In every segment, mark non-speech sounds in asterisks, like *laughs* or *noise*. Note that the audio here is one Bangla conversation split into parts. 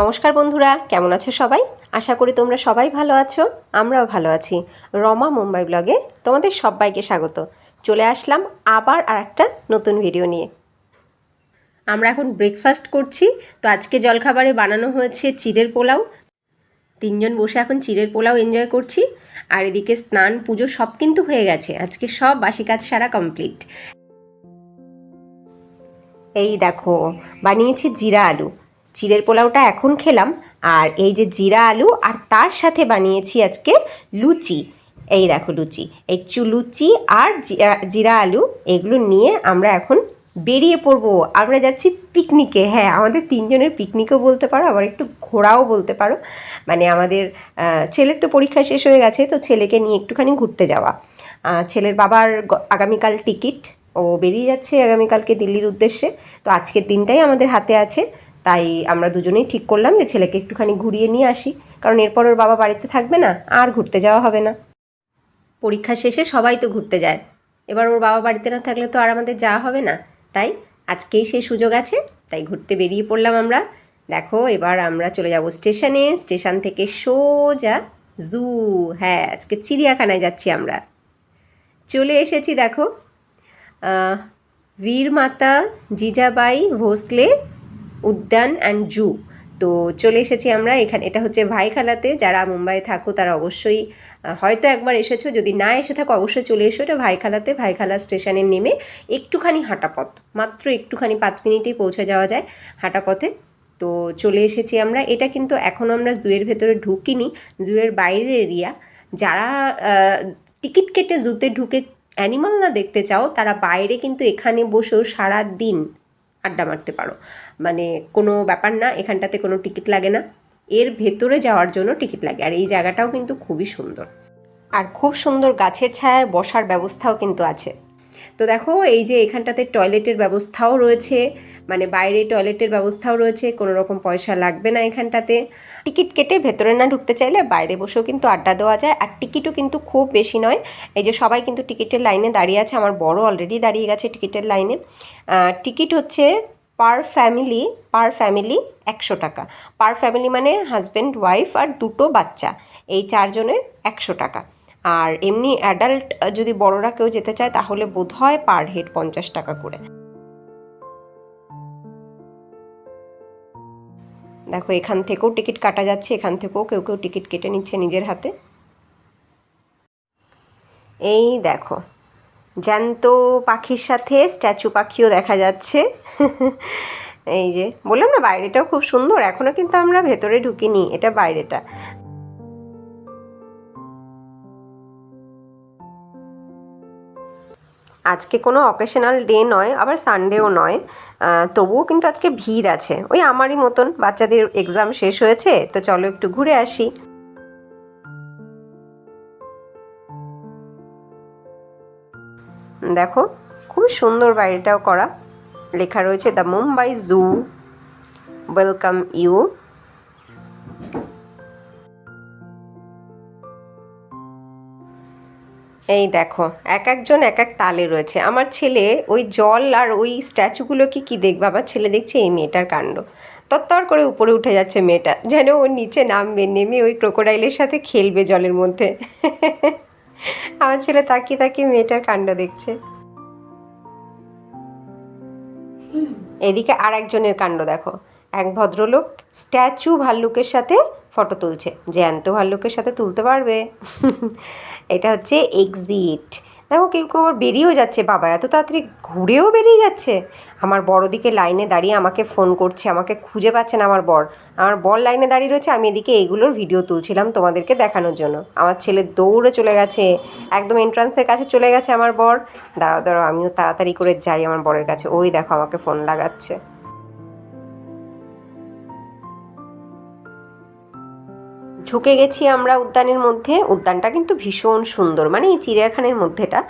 নমস্কার বন্ধুরা, কেমন আছো সবাই? আশা করি তোমরা সবাই ভালো আছো, আমরাও ভালো আছি। রমা মুম্বাই ব্লগে তোমাদের সবাইকে স্বাগত। চলে আসলাম আবার আর একটা নতুন ভিডিও নিয়ে। আমরা এখন ব্রেকফাস্ট করছি, তো আজকে জলখাবারে বানানো হয়েছে চিড়ের পোলাও। তিনজন বসে এখন চিড়ের পোলাও এনজয় করছি, আর এদিকে স্নান, পুজো সব কিন্তু হয়ে গেছে। আজকে সব বাসি কাজ সারা কমপ্লিট এই দেখো, বানিয়েছি জিরা আলু। চিড়ের পোলাওটা এখন খেলাম, আর এই যে জিরা আলু, আর তার সাথে বানিয়েছি আজকে লুচি। এই দেখো লুচি এই লুচি আর জিরা আলু, এগুলো নিয়ে আমরা এখন বেরিয়ে পড়ব। আমরা যাচ্ছি পিকনিকে হ্যাঁ আমাদের তিনজনের পিকনিকও বলতে পারো, আবার একটু ঘোরাও বলতে পারো। মানে আমাদের ছেলের তো পরীক্ষা শেষ হয়ে গেছে, তো ছেলেকে নিয়ে একটুখানি ঘুরতে যাওয়া। ছেলের বাবার আগামীকাল টিকিট, ও বেরিয়ে যাচ্ছে আগামীকালকে দিল্লির উদ্দেশ্যে। তো আজকের দিনটাই আমাদের হাতে আছে। তাই আমরা দুজনেই ঠিক করলাম যে ছেলেকে একটুখানি ঘুরিয়ে নিয়ে আসি। কারণ এরপর ওর বাবা বাড়িতে থাকবে না আর ঘুরতে যাওয়া হবে না। পরীক্ষা শেষে সবাই তো ঘুরতে যায়। এবার ওর বাবা বাড়িতে না থাকলে তো আর আমাদের যাওয়া হবে না। তাই আজকেই সেই সুযোগ আছে তাই ঘুরতে বেরিয়ে পড়লাম আমরা। দেখো এবার আমরা চলে যাব স্টেশনে। স্টেশন থেকে সোজা জু। হ্যাঁ আজকে চিড়িয়াখানায় যাচ্ছি আমরা। চলে এসেছি দেখো। আহ, বীর মাতা জিজাবাই ভোসলে উদ্যান অ্যান্ড জু। তো চলে এসেছি আমরা এখানে, এটা হচ্ছে ভাইখালাতে। যারা মুম্বাইয়ে থাকো, তারা অবশ্যই হয়তো একবার এসেছ। যদি না এসে থাকো, অবশ্যই চলে এসো এটা ভাইখালাতে। ভাইখালা স্টেশনে নেমে একটুখানি হাঁটা পথ মাত্র একটুখানি পাঁচ মিনিটেই পৌঁছে যাওয়া যায় হাঁটা পথে তো চলে এসেছি আমরা। এটা কিন্তু এখনও আমরা জুয়ের ভেতরে ঢুকিনি, জুয়ের বাইরের এরিয়া। যারা টিকিট কেটে জুতে ঢুকে অ্যানিমাল না দেখতে চাও, তারা বাইরে কিন্তু এখানে বসেও সারা দিন আড্ডা মারতে পারো। মানে কোনো ব্যাপার না, এখানটাতে কোনো টিকিট লাগে না। এর ভেতরে যাওয়ার জন্য টিকিট লাগে। আর এই জায়গাটাও কিন্তু খুবই সুন্দর। আর খুব সুন্দর গাছের ছায়ায় বসার ব্যবস্থাও কিন্তু আছে। তো দেখো, এই যে এখানটাতে টয়লেটের ব্যবস্থাও রয়েছে মানে বাইরে টয়লেটের ব্যবস্থাও রয়েছে, কোনো রকম পয়সা লাগবে না এখানটাতে। টিকিট কেটে ভেতরে না ঢুকতে চাইলে বাইরে বসেও কিন্তু আড্ডা দেওয়া যায়, আর টিকিটও কিন্তু খুব বেশি নয়। এই যে সবাই কিন্তু টিকিটের লাইনে দাঁড়িয়ে আছে, আমার বড় অলরেডি দাঁড়িয়ে গেছে টিকিটের লাইনে। টিকিট হচ্ছে পার ফ্যামিলি পার ফ্যামিলি একশো টাকা। পার ফ্যামিলি মানে হাজব্যান্ড ওয়াইফ আর দুটো বাচ্চা, এই চারজনের একশো টাকা। আর এমনি অ্যাডাল্ট যদি বড়রা কেউ যেতে চায়, তাহলে বোধ হয় পার হেড পঞ্চাশ টাকা করে। দেখো, এখান থেকেও টিকিট কাটা যাচ্ছে, এখান থেকেও কেউ কেউ টিকিট কেটে নিচ্ছে নিজের হাতে। এই দেখো, জ্যান্ত পাখির সাথে স্ট্যাচু পাখিও দেখা যাচ্ছে। এই যে, বললাম না, বাইরেটাও খুব সুন্দর এখনও কিন্তু আমরা ভেতরে ঢুকিনি, এটা বাইরেটা। আজকে কোনো অকেশনাল ডে নয়, আবার সানডেও নয়। তবুও কিন্তু আজকে ভিড় আছে। ওই আমারই মতন, বাচ্চাদের এক্সাম শেষ হয়েছে, তো চলো একটু ঘুরে আসি। দেখো খুব সুন্দর বাইরেটাও করা। লেখা রয়েছে the Mumbai zoo welcome you এই দেখো এক একজন এক এক তালে রয়েছে। আমার ছেলে ওই জল আর ওই স্ট্যাচুগুলোকে কি দেখবে? আমার ছেলে দেখছে এই মেয়েটার কাণ্ড। তত্তর করে উপরে উঠে যাচ্ছে মেয়েটা যেন ওর নিচে নামবে নেমে ওই ক্রোকোডাইলের সাথে খেলবে জলের মধ্যে। *laughs* আমার ছেলে তাকিয়ে তাকিয়ে মেয়েটার কাণ্ড দেখছে। এদিকে আর একজনের কাণ্ড দেখো। এক ভদ্রলোক স্ট্যাচু ভাল্লুকের সাথে ফটো তুলছে। জ্যান্ত ভাল্লুকের সাথে তুলতে পারবে। *laughs* এটা হচ্ছে এক্সিট দেখো, কেউ কেউ আবার বেরিয়েও যাচ্ছে। বাবা, এত তাড়াতাড়ি ঘুরেও বেরিয়ে যাচ্ছে। আমার বড় দিকে লাইনে দাঁড়িয়ে আমাকে ফোন করছে। আমাকে খুঁজে পাচ্ছে না আমার বর। আমার বর লাইনে দাঁড়িয়ে রয়েছে। আমি এদিকে এগুলোর ভিডিও তুলছিলাম তোমাদেরকে দেখানোর জন্য। আমার ছেলে দৌড়ে চলে গেছে। একদম এন্ট্রান্সের কাছে চলে গেছে আমার বর। দাঁড়াও দাঁড়াও, আমিও তাড়াতাড়ি করে যাই আমার বরের কাছে। ওই দেখো, আমাকে ফোন লাগাচ্ছে। ঢুকে গেছি আমরা উদ্যানের মধ্যে। উদ্যানটা কিন্তু ভীষণ সুন্দর মানে এই চিড়িয়াখানার মধ্যেটা।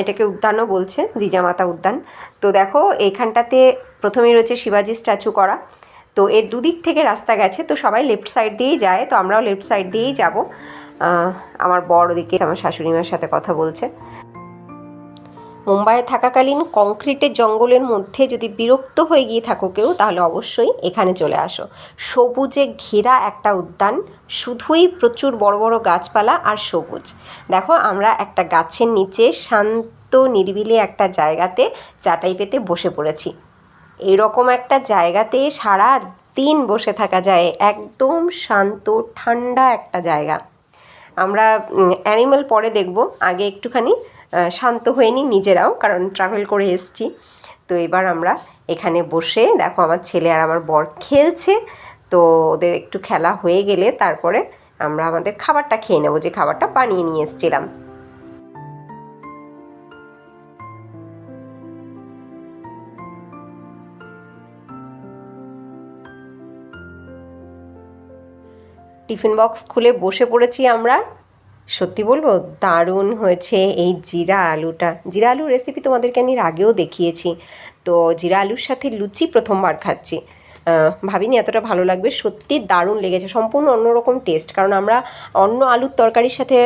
এটাকে উদ্যানও বলছে, জিজামাতা উদ্যান। তো দেখো, এইখানটাতে প্রথমেই রয়েছে শিবাজি স্ট্যাচু করা। তো এর দুদিক থেকে রাস্তা গেছে, তো সবাই লেফট সাইড দিয়েই যায়, তো আমরাও লেফট সাইড দিয়েই যাব। আমার বড় ওদিকে আমার শাশুড়ি মার সাথে কথা বলছে। মুম্বাইয়ে থাকাকালীন কংক্রিটের জঙ্গলের মধ্যে যদি বিরক্ত হয়ে গিয়ে থাকো কেউ, তাহলে অবশ্যই এখানে চলে আসো। সবুজে ঘেরা একটা উদ্যান শুধুই প্রচুর বড় বড় গাছপালা আর সবুজ। দেখো, আমরা একটা গাছের নিচে শান্ত, নিরিবিলি একটা জায়গাতে চাটাই পেতে বসে পড়েছি। এরকম একটা জায়গাতে সারা দিন বসে থাকা যায়, একদম শান্ত, ঠান্ডা একটা জায়গা। আমরা অ্যানিমেল পরে দেখব। আগে একটুখানি শান্ত হয়ে নিজেরাও, কারণ ট্রাভেল করে এসছি। তো এবার আমরা এখানে বসে, দেখো, আমার ছেলে আর আমার বর খেলছে। তো ওদের একটু খেলা হয়ে গেলে তারপরে আমরা আমাদের খাবারটা খেয়ে নেব, যে খাবারটা বানিয়ে নিয়ে এসছিলাম। টিফিন বক্স খুলে বসে পড়েছি আমরা। সত্যি বলব, দারুণ হয়েছে এই জিরা আলুটা। জিরা আলুর রেসিপি তোমাদেরকে আমি আগেও দেখিয়েছি। তো জিরা আলুর সাথে লুচি প্রথমবার খাচ্ছি। ভাবিনি এতটা ভালো লাগবে। সত্যি দারুণ লেগেছে। সম্পূর্ণ অন্যরকম টেস্ট কারণ আমরা অন্য আলুর তরকারির সাথে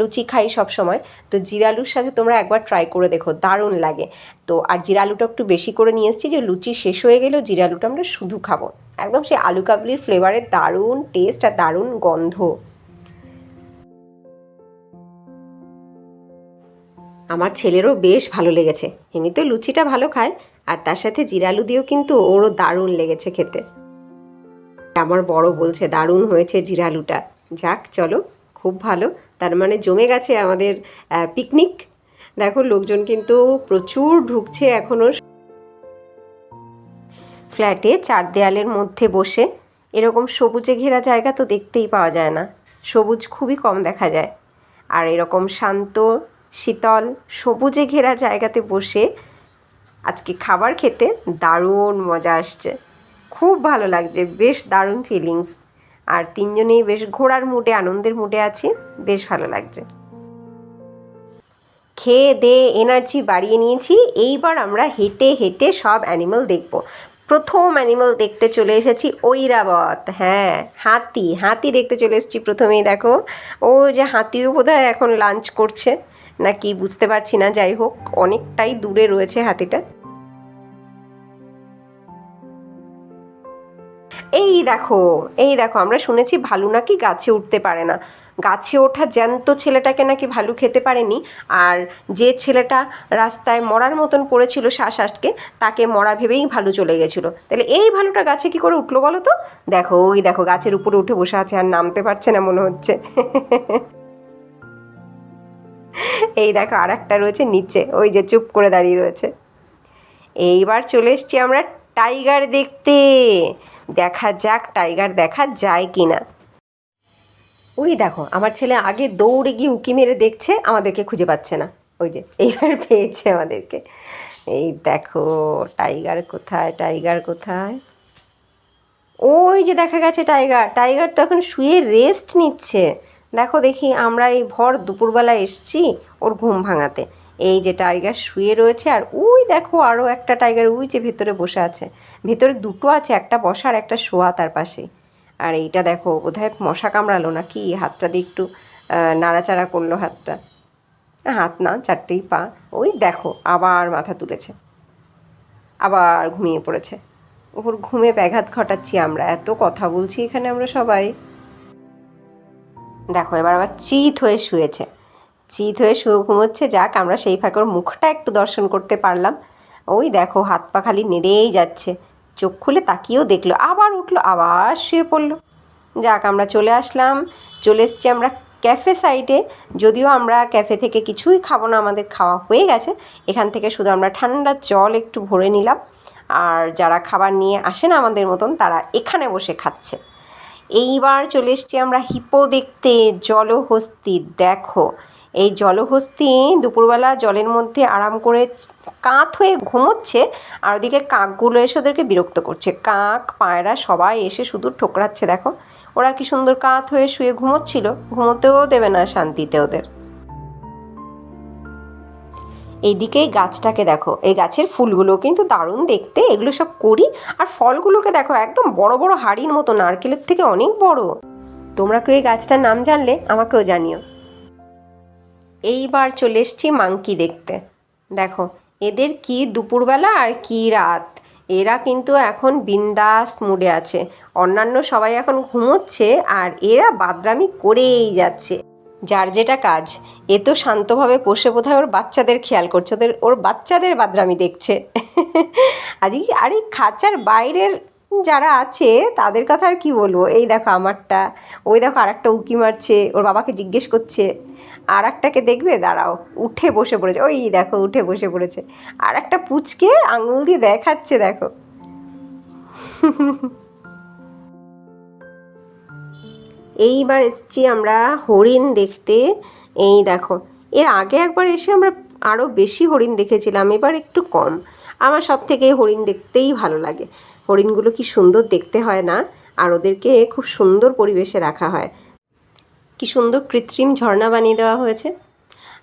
লুচি খাই সব সময় তো জিরা আলুর সাথে তোমরা একবার ট্রাই করে দেখো। দারুণ লাগে। তো আর জিরা আলুটা একটু বেশি করে নিয়ে এসেছি যে লুচি শেষ হয়ে গেলেও জিরা আলুটা আমরা শুধু খাব। একদম সেই আলু কাবলির ফ্লেভারের দারুণ টেস্ট আর দারুণ গন্ধ। আমার ছেলেরও বেশ ভালো লেগেছে। এমনিতে লুচিটা ভালো খায়। আর তার সাথে জিরালু দিয়েও কিন্তু ওরও দারুণ লেগেছে খেতে। আমার বড় বলছে, দারুণ হয়েছে জিরালুটা। যাক, চলো, খুব ভালো। তার মানে জমে গেছে আমাদের পিকনিক দেখো, লোকজন কিন্তু প্রচুর ঢুকছে এখনও ফ্ল্যাটে চার দেয়ালের মধ্যে বসে। এরকম সবুজে ঘেরা জায়গা তো দেখতেই পাওয়া যায় না। সবুজ খুবই কম দেখা যায়। আর এরকম শান্ত, শীতল, সবুজে ঘেরা জায়গাতে বসে আজকে খাবার খেতে দারুণ মজা আসছে। খুব ভালো লাগছে, বেশ দারুণ ফিলিংস আর তিনজনেই বেশ ঘোরার মুডে, আনন্দের মুডে আছি, বেশ ভালো লাগছে। খেয়ে দে এনার্জি বাড়িয়ে নিয়েছি। এইবার আমরা হেঁটে হেঁটে সব অ্যানিমাল দেখব। প্রথম অ্যানিমাল দেখতে চলে এসেছি ঐরাবত। হ্যাঁ হাতি। হাতি দেখতে চলে এসেছি প্রথমেই, দেখো। ও যে হাতিও বোধহয় এখন লাঞ্চ করছে। না কি বুঝতে পারছি না, যাই হোক, অনেকটাই দূরে রয়েছে হাতিটা। এই দেখো এই দেখো, আমরা শুনেছি ভালু নাকি গাছে উঠতে পারে না। গাছে ওঠা জ্যান্ত ছেলেটাকে নাকি ভালু খেতে পারেনি, আর যে ছেলেটা রাস্তায় মরার মতন পড়েছিল শ্বাস আটকে তাকে মরা ভেবেই ভালু চলে গেছিল। তাহলে এই ভালুটা গাছে কি করে উঠল বলো তো? দেখো, ওই দেখো, গাছের উপরে উঠে বসে আছে, আর নামতে পারছে না মনে হচ্ছে। *laughs* এই দেখো আর একটা রয়েছে নিচে, ওই যে চুপ করে দাঁড়িয়ে রয়েছে। এইবার চলে এসছি আমরা টাইগার দেখতে। দেখা যাক টাইগার দেখা যায় কি না ওই দেখো, আমার ছেলে আগে দৌড়ে গিয়ে উঁকি মেরে দেখছে, আমাদেরকে খুঁজে পাচ্ছে না। ওই যে, এইবার পেয়েছে আমাদেরকে। এই দেখো, টাইগার কোথায় টাইগার কোথায়? ওই যে দেখা গেছে টাইগার টাইগার তো এখন শুয়ে রেস্ট নিচ্ছে। দেখো দেখি আমরা এই ভর দুপুরবেলা এসছি ওর ঘুম ভাঙাতে। এই যে টাইগার শুয়ে রয়েছে আর ওই দেখো আরও একটা টাইগার ওই যে ভেতরে বসে আছে। ভেতরে দুটো আছে, একটা বসা আর একটা শোয়া তার পাশে। আর এইটা দেখো, বোধহয় মশা কামড়ালো না কি হাতটা দিয়ে একটু নাড়াচাড়া করল হাতটা। হাত না, চারটেই পা। ওই দেখো, আবার মাথা তুলেছে। আবার ঘুমিয়ে পড়েছে। ওপর ঘুমে ব্যাঘাত ঘটাচ্ছি আমরা। এত কথা বলছি এখানে আমরা সবাই। দেখো, এবার আবার চিত হয়ে শুয়েছে। চিত হয়ে শুয়ে ঘুমোচ্ছে, যাক, আমরা সেই ফাঁকে ওর মুখটা একটু দর্শন করতে পারলাম। ওই দেখো, হাত পা খালি নেড়েই যাচ্ছে। চোখ খুলে তাকিয়েও দেখল, আবার উঠল, আবার শুয়ে পড়ল। যাক, আমরা চলে আসলাম, চলে এসছি আমরা ক্যাফে সাইডে যদিও আমরা ক্যাফে থেকে কিছুই খাব না, আমাদের খাওয়া হয়ে গেছে। এখান থেকে শুধু আমরা ঠান্ডা জল একটু ভরে নিলাম। আর যারা খাবার নিয়ে আসে না আমাদের মতন, তারা এখানে বসে খাচ্ছে। এইবার চলে এসছি আমরা হিপো দেখতে জলহস্তি, দেখো। এই জলহস্তি দুপুরবেলা জলের মধ্যে আরাম করে কাঁত হয়ে ঘুমোচ্ছে আর ওদিকে কাকগুলো এসে ওদেরকে বিরক্ত করছে। কাক, পায়রা সবাই এসে শুধু ঠোকরাচ্ছে, দেখো। ওরা কি সুন্দর কাত হয়ে শুয়ে ঘুমোচ্ছিল? ঘুমোতেও দেবে না শান্তিতে ওদের। এইদিকে এই গাছটাকে দেখো। এই গাছের ফুলগুলো কিন্তু দারুণ দেখতে। এগুলো সব করি আর ফলগুলোকে দেখো, একদম বড় বড় হাড়ির মতো, নারকেলের থেকে অনেক বড়। তোমরা কেউ এই গাছটার নাম জানলে আমাকেও জানিও। এইবার চলে এসছি মাংকি দেখতে। দেখো, এদের কি দুপুরবেলা আর কি রাত। এরা কিন্তু এখন বিন্দাস মুডে আছে। অন্যান্য সবাই এখন ঘুমোচ্ছে আর এরা বাদরামি করেই যাচ্ছে। যার যেটা কাজ, এ তো শান্তভাবে বসে বোধহয় ওর বাচ্চাদের খেয়াল করছে, ওদের, ওর বাচ্চাদের বাদরামি দেখছে। আরে আর এই খাঁচার বাইরের যারা আছে, তাদের কথা আর কি বলব? এই দেখো আমারটা, ওই দেখো আর একটা উকি মারছে, ওর বাবাকে জিজ্ঞেস করছে আর একটাকে দেখবে? দাঁড়াও, উঠে বসে পড়েছে। ওই দেখো, উঠে বসে পড়েছে। আর একটা পুচকে আঙুল দিয়ে দেখাচ্ছে, দেখো। এইবার এসছি আমরা হরিণ দেখতে। এই দেখো, এর আগে একবার এসে আমরা আরও বেশি হরিণ দেখেছিলাম, এবার একটু কম। আমার সব থেকে হরিণ দেখতেই ভালো লাগে। হরিণগুলো কি সুন্দর দেখতে হয় না? আর ওদেরকে খুব সুন্দর পরিবেশে রাখা হয়। কি সুন্দর কৃত্রিম ঝর্ণা বানিয়ে দেওয়া হয়েছে।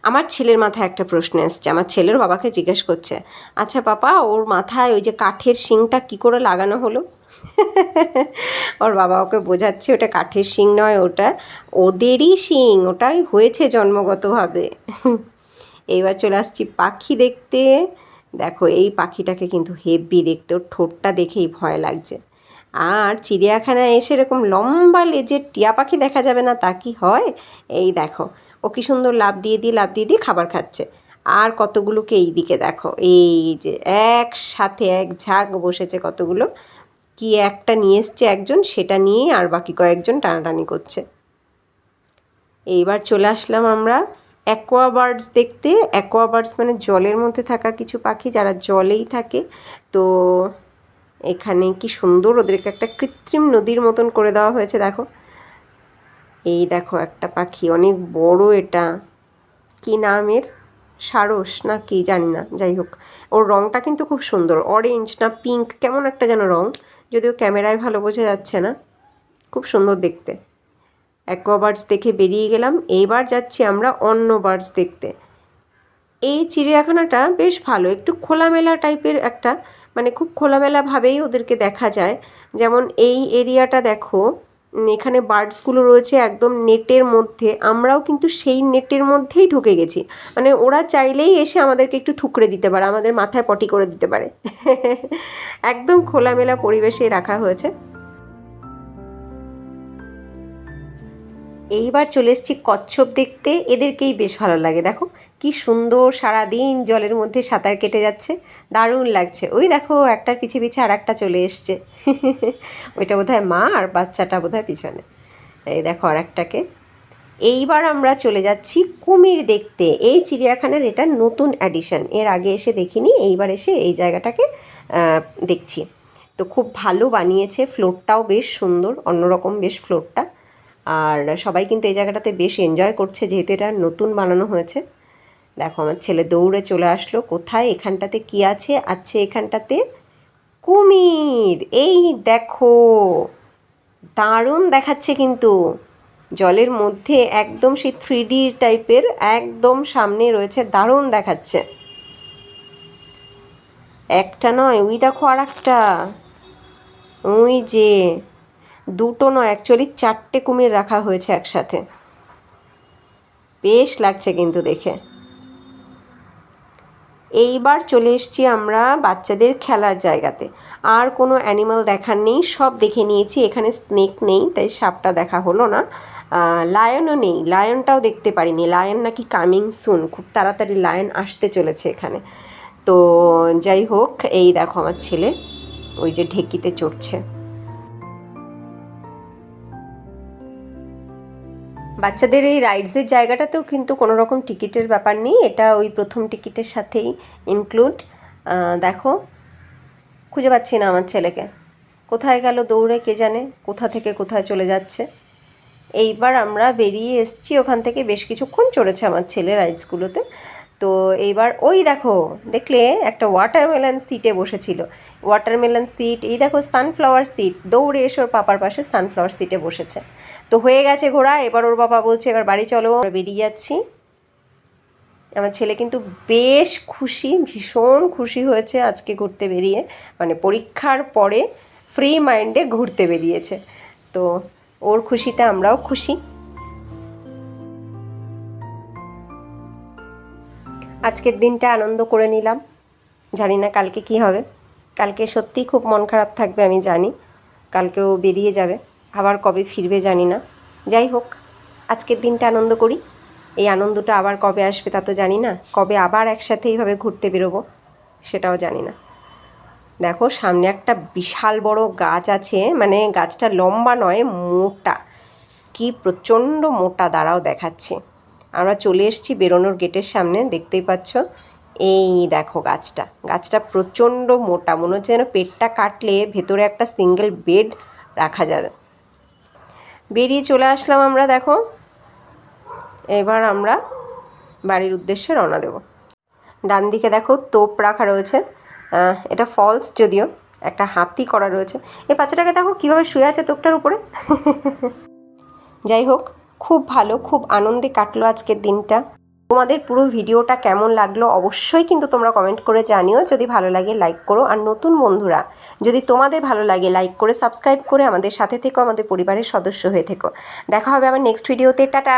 আমার ছেলের মাথায় একটা প্রশ্ন এসছে, আমার ছেলের বাবাকে জিজ্ঞেস করছে আচ্ছা পাপা, ওর মাথায় ওই যে কাঠের শিংটা কি করে লাগানো হলো? *laughs* ওর বাবা ওকে বোঝাচ্ছে, ওটা কাঠের শিং নয়, ওটা ওদেরই শিং, ওটাই হয়েছে জন্মগতভাবে। *laughs* এইবার চলে আসছি পাখি দেখতে। দেখো, এই পাখিটাকে কিন্তু হেভি দেখতে, ওর ঠোঁটটা দেখেই ভয় লাগছে। আর চিড়িয়াখানায় এসে এরকম লম্বা লেজের টিয়া পাখি দেখা যাবে না, তা কি হয়? এই দেখো ও কি সুন্দর লাভ দিয়ে দিয়ে লাভ দিয়ে দিয়ে খাবার খাচ্ছে। আর কতগুলোকে এই দিকে দেখো, এই যে একসাথে এক ঝাঁক বসেছে কতগুলো। কি একটা নিয়ে এসছে একজন, সেটা নিয়েই আর বাকি কয়েকজন টানাটানি করছে। এইবার চলে আসলাম আমরা অ্যাকোয়া বার্ডস দেখতে। অ্যাকোয়া বার্ডস মানে জলের মধ্যে থাকা কিছু পাখি যারা জলেই থাকে। তো এখানে কি সুন্দর, ওদেরকে একটা কৃত্রিম নদীর মতন করে দেওয়া হয়েছে, দেখো। এই দেখো একটা পাখি, অনেক বড় এটা। কি নামের সারস না কি জানি না, যাই হোক। ওর রঙটা কিন্তু খুব সুন্দর অরেঞ্জ না পিঙ্ক কেমন একটা যেন রঙ যদিও ক্যামেরায় ভালো বোঝা যাচ্ছে না। খুব সুন্দর দেখতে। অ্যাকোয়াবার্ডস দেখে বেরিয়ে গেলাম এইবার যাচ্ছি আমরা অন্য বার্ডস দেখতে। এই চিড়িয়াখানাটা বেশ ভালো, একটু খোলামেলা টাইপের একটা মানে খুব খোলামেলাভাবেই ওদেরকে দেখা যায়। যেমন এই এরিয়াটা দেখো এখানে বার্ডসগুলো রয়েছে একদম নেটের মধ্যে। আমরাও কিন্তু সেই নেটের মধ্যেই ঢুকে গেছি। মানে ওরা চাইলেই এসে আমাদেরকে একটু ঠুকরে দিতে পারে, আমাদের মাথায় পটি করে দিতে পারে। *laughs* একদম খোলামেলা পরিবেশে রাখা হয়েছে। এইবার চলে এসেছি কচ্ছপ দেখতে। এদেরকেই বেশ ভালো লাগে। দেখো, কি সুন্দর সারাদিন জলের মধ্যে সাঁতার কেটে যাচ্ছে। দারুণ লাগছে। ওই দেখো, একটার পিছে পিছে আর একটা চলে এসছে। *laughs* ওইটা বোধহয় মা আর বাচ্চাটা বোধহয় পিছনে। এই দেখো আর একটাকে এইবার আমরা চলে যাচ্ছি কুমির দেখতে। এই চিড়িয়াখানার এটা নতুন অ্যাডিশন এর আগে এসে দেখিনি, এইবার এসে এই জায়গাটাকে দেখছি। তো খুব ভালো বানিয়েছে। ফ্লোরটাও বেশ সুন্দর, অন্যরকম বেশ ফ্লোরটা আর সবাই কিন্তু এই জায়গাটাতে বেশ এনজয় করছে যেহেতু এটা নতুন বানানো হয়েছে। দেখো, আমার ছেলে দৌড়ে চলে আসলো। কোথায়? এখানটাতে কি আছে? আছে এখানটাতে কুমির। এই দেখো, দারুণ দেখাচ্ছে কিন্তু। জলের মধ্যে একদম সেই থ্রি ডি টাইপের একদম সামনে রয়েছে, দারুণ দেখাচ্ছে। একটা নয়, ওই দেখো আর একটা ওই যে দুটো নয় অ্যাকচুয়ালি চারটে কুমির রাখা হয়েছে একসাথে। বেশ লাগছে কিন্তু দেখে। এইবার চলে এসছি আমরা বাচ্চাদের খেলার জায়গাতে। আর কোনো অ্যানিমাল দেখার নেই, সব দেখে নিয়েছি। এখানে স্নেক নেই, তাই সাপটা দেখা হলো না। লায়নও নেই লায়নটাও দেখতে পারিনি। লায়ন নাকি কামিং সুন খুব তাড়াতাড়ি লায়ন আসতে চলেছে এখানে। তো যাই হোক, এই দেখো আমার ছেলে, ওই যে ঢেকিতে চড়ছে। বাচ্চাদের এই রাইডসের জায়গাটাতেও কিন্তু কোনো রকম টিকিটের ব্যাপার নেই। এটা ওই প্রথম টিকিটের সাথেই ইনক্লুড দেখো, খুঁজে পাচ্ছি না আমার ছেলেকে। কোথায় গেল, দৌড়ে কে জানে, কোথা থেকে কোথায় চলে যাচ্ছে। এইবার আমরা বেরিয়ে এসছি, ওখান থেকে বেশ কিছুক্ষণ চড়েছে আমার ছেলে রাইডসগুলোতে তো এইবার ওই দেখো, দেখলে একটা ওয়াটারমেলন সিটে বসেছিল। ওয়াটারমেলন সিট এই দেখো সানফ্লাওয়ার সিট দৌড়ে এসে ওর পাপার পাশে সানফ্লাওয়ার সিটে বসেছে। তো হয়ে গেছে ঘোড়া, এবার ওর বাবা বলছে, এবার বাড়ি চলো বেরিয়ে যাচ্ছি। আমার ছেলে কিন্তু বেশ খুশি, ভীষণ খুশি হয়েছে আজকে ঘুরতে বেরিয়ে। মানে পরীক্ষার পরে ফ্রি মাইন্ডে ঘুরতে বেরিয়েছে। তো ওর খুশিতে আমরাও খুশি। আজকের দিনটা আনন্দ করে নিলাম। জানি না কালকে কি হবে। কালকে সত্যিই খুব মন খারাপ থাকবে, আমি জানি। কালকেও বেরিয়ে যাবে, আবার কবে ফিরবে জানি না। যাই হোক, আজকের দিনটা আনন্দ করি। এই আনন্দটা আবার কবে আসবে তা তো জানি না। কবে আবার একসাথে এইভাবে ঘুরতে বেরোবো, সেটাও জানি না। দেখো, সামনে একটা বিশাল বড় গাছ আছে মানে গাছটা লম্বা নয়, মোটা। কি প্রচণ্ড মোটা, দাঁড়াও দেখাচ্ছি। আমরা চলে এসেছি বেরোনোর গেটের সামনে, দেখতেই পাচ্ছ। এই দেখো গাছটা। গাছটা প্রচণ্ড মোটা, মনে হচ্ছে যেন পেটটা কাটলে ভেতরে একটা সিঙ্গেল বেড রাখা যাবে। বেরিয়ে চলে আসলাম আমরা, দেখো। এবার আমরা বাড়ির উদ্দেশ্যে রওনা দেব। ডান দিকে দেখো তোপ রাখা রয়েছে। এটা ফলস যদিও, একটা হাতি করা রয়েছে। এই বাচ্চাটাকে দেখো কীভাবে শুয়ে আছে তোপটার উপরে। যাই হোক খুব ভালো, খুব আনন্দে কাটলো আজকের দিনটা। তোমাদের পুরো ভিডিওটা কেমন লাগল অবশ্যই কিন্তু তোমরা কমেন্ট করে জানিও। যদি ভালো লাগে লাইক করো। আর নতুন বন্ধুরা, যদি তোমাদের ভালো লাগে লাইক করে সাবস্ক্রাইব করে আমাদের সাথে থেকো, আমাদের পরিবারের সদস্য হয়ে থেকো। দেখা হবে আমার নেক্সট ভিডিওতে টাটা!